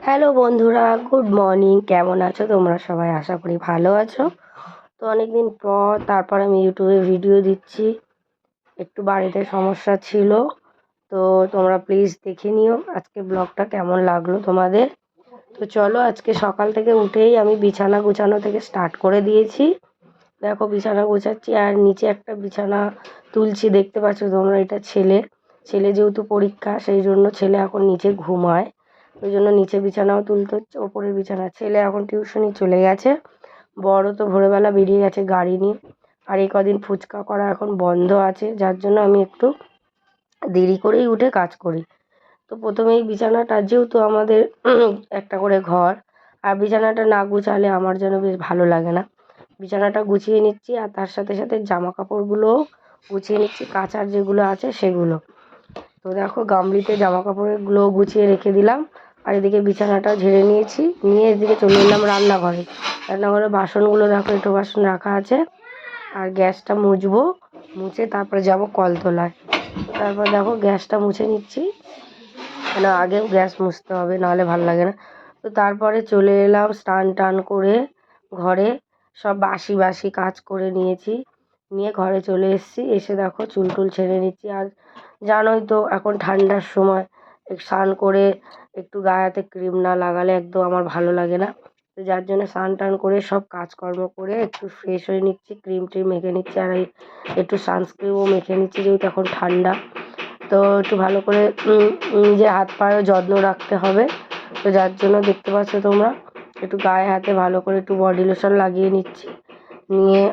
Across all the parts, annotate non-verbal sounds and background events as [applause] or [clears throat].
Hello বন্ধুরা। Good morning কেমন আছো তোমরা সবাই? আশা করি ভালো আছো। তো অনেক দিন পর তারপর আমি ইউটিউবে ভিডিও দিচ্ছি। একটু বাড়িতে সমস্যা ছিল। তো তোমরা প্লিজ দেখে নিও আজকে ব্লগটা কেমন লাগল তোমাদের। তো চলো আজকে সকাল থেকে উঠেই আমি বিছানা গুছানো থেকে স্টার্ট করে দিয়েছি। দেখো বিছানা গোছাচ্ছি আর নিচে একটা বিছানা তুলছি। দেখতে পাচ্ছ তোমরা এটা ছেলে। ছেলে যেহেতু পরীক্ষা, সেই জন্য ছেলে এখন নিচে ঘুমায়। ওই জন্য নিচে বিছানাও তুলতে হচ্ছে, ওপরের বিছানা। ছেলে এখন টিউশনি চলে গেছে, বড় তো ভোরবেলা বেরিয়ে গেছে গাড়ি নিয়ে। আর এই কদিন ফুচকা করা এখন বন্ধ আছে, যার জন্য আমি একটু দেরি করেই উঠে কাজ করি। তো প্রথমে এই বিছানাটা, যেহেতু আমাদের একটা করে ঘর, আর বিছানাটা না গুছালে আমার যেন বেশ ভালো লাগে না। বিছানাটা গুছিয়ে নিচ্ছি, আর তার সাথে সাথে জামা কাপড়গুলোও গুছিয়ে নিচ্ছি, কাচার যেগুলো আছে সেগুলো। তো দেখো গামলিতে জামা কাপড়গুলো গুছিয়ে রেখে দিলাম আর এদিকে বিছানাটা ঝেড়ে নিয়েছি। নিয়ে এদিকে চলে এলাম রান্নাঘরে। রান্নাঘরে বাসনগুলো দেখো একটু বাসন রাখা আছে। আর গ্যাসটা মুছবো, মুছে তারপরে যাব কলতলায়। তারপর দেখো, গ্যাসটা মুছে নিচ্ছি। কেন আগেও গ্যাস মুছতে হবে, নাহলে ভালো লাগে না। তো তারপরে চলে এলাম স্নান টান করে ঘরে। সব বাসি বাসি কাজ করে নিয়েছি। নিয়ে ঘরে চলে এসেছি। এসে দেখো চুল টুল ছেড়ে নিচ্ছি। আর জানোই তো, এখন ঠান্ডার সময়। স্নান করে একটু গায়ে হাতে ক্রিম না লাগালে একদম আমার ভালো লাগে না। তো যার জন্য স্নান টান করে সব কাজকর্ম করে একটু ফ্রেশ হয়ে নিচ্ছি ক্রিম ট্রিম মেখে নিচ্ছি আর এই একটু সানস্ক্রিনও মেখে নিচ্ছি যেহেতু এখন ঠান্ডা। তো একটু ভালো করে নিজের হাত পায়েও যত্ন রাখতে হবে। তো যার জন্য দেখতে পাচ্ছ তোমরা, একটু গায়ে হাতে ভালো করে একটু বডি লোশন লাগিয়ে নিচ্ছি। নিয়ে,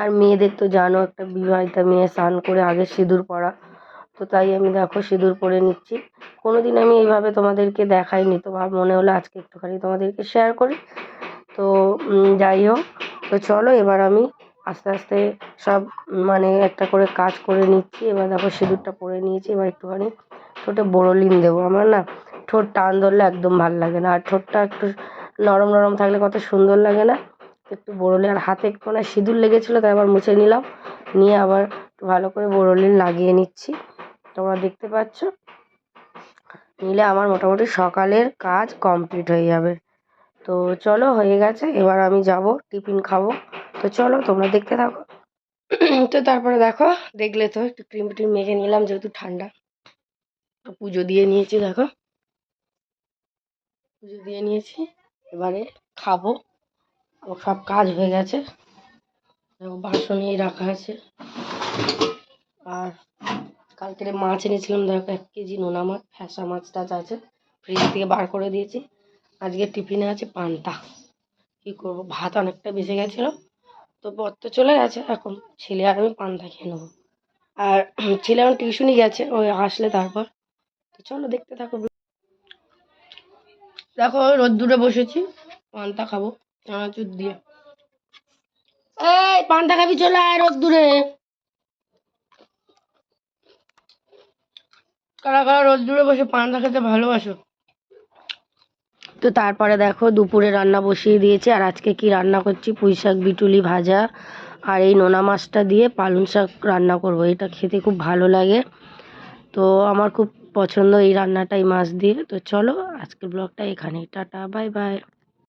আর মেয়েদের তো জানো একটা বিবাহিতা মেয়ে স্নান করে আগে সিঁদুর পরা। তো তাই আমি দেখো সিঁদুর পরে নিচ্ছি। কোনো দিন আমি এইভাবে তোমাদেরকে দেখাইনি, তো ভাব মনে হলো আজকে একটুখানি তোমাদেরকে শেয়ার করি। তো যাই হোক, তো চলো এবার আমি আস্তে আস্তে সব মানে একটা করে কাজ করে নিচ্ছি। এবার দেখো সিঁদুরটা পরে নিয়েছি, এবার একটুখানি ঠোঁটে বোরোলিন দেবো। আমার না ঠোঁট টান ধরলে একদম ভালো লাগে না, আর ঠোঁটটা একটু নরম নরম থাকলে কত সুন্দর লাগে না। একটু বোরোলিন আর হাতে একটু সিঁদুর লেগেছিলো, তাই আবার মুছে নিলাম। নিয়ে আবার ভালো করে বোরোলিন লাগিয়ে নিচ্ছি। তোমরা দেখতে পাচ্ছ? নিলে আমার মোটামুটি সকালের কাজ কমপ্লিট হয়ে যাবে। তো চলো, হয়ে গেছে। এবার আমি যাব, টিফিন খাব। তো চলো, তোমরা দেখতে থাকো। তো তারপরে দেখো, দেখলে তো একটু ক্রিম টিম মেখে নিলাম, যেহেতু ঠান্ডা। পুজো দিয়ে নিয়েছি, দেখো। পুজো দিয়ে নিয়েছি। এবারে খাব। সব কাজ হয়ে গেছে। দেখো, বাসনেই রাখা আছে। আর কালকের মাছ এনেছিলাম দেখো এক কেজি নোনা মাছ, ফ্যাসা মাছ টাছ আছে ফ্রিজ থেকে বার করে দিয়েছি। আজকে টিফিনে আছে পান্তা। কী করব? ভাত অনেকটা বেঁচে গেছিল। তো বর তো চলে গেছে, এখন ছেলে আর আমি পান্তা খেয়ে নেব। আর [clears throat] ছেলে এখন টিউশনি গেছে, ওই আসলে তারপর। তো চলো দেখতে থাকো। দেখো, রোদ্দুরে বসেছি, পান্তা খাব। চানাচুর দিয়ে। এই, পান্তা খাবি চলে আয় রোদ্দুরে। কারা কারা রোদ্দুরে বসে পান্তা খেতে ভালোবাসো। তো তারপরে দেখো দুপুরে রান্না বসিয়ে দিয়েছি, আর আজকে কি রান্না করছি? পুঁই শাক, বিটুলি ভাজা, আর এই নোনা মাছটা দিয়ে পালং শাক রান্না করব। এটা খেতে খুব ভালো লাগে। তো আমার খুব পছন্দ এই রান্নাটা এই মাছ দিয়ে। তো চলো আজকের ব্লগটা এখানেই। Tata, bye bye.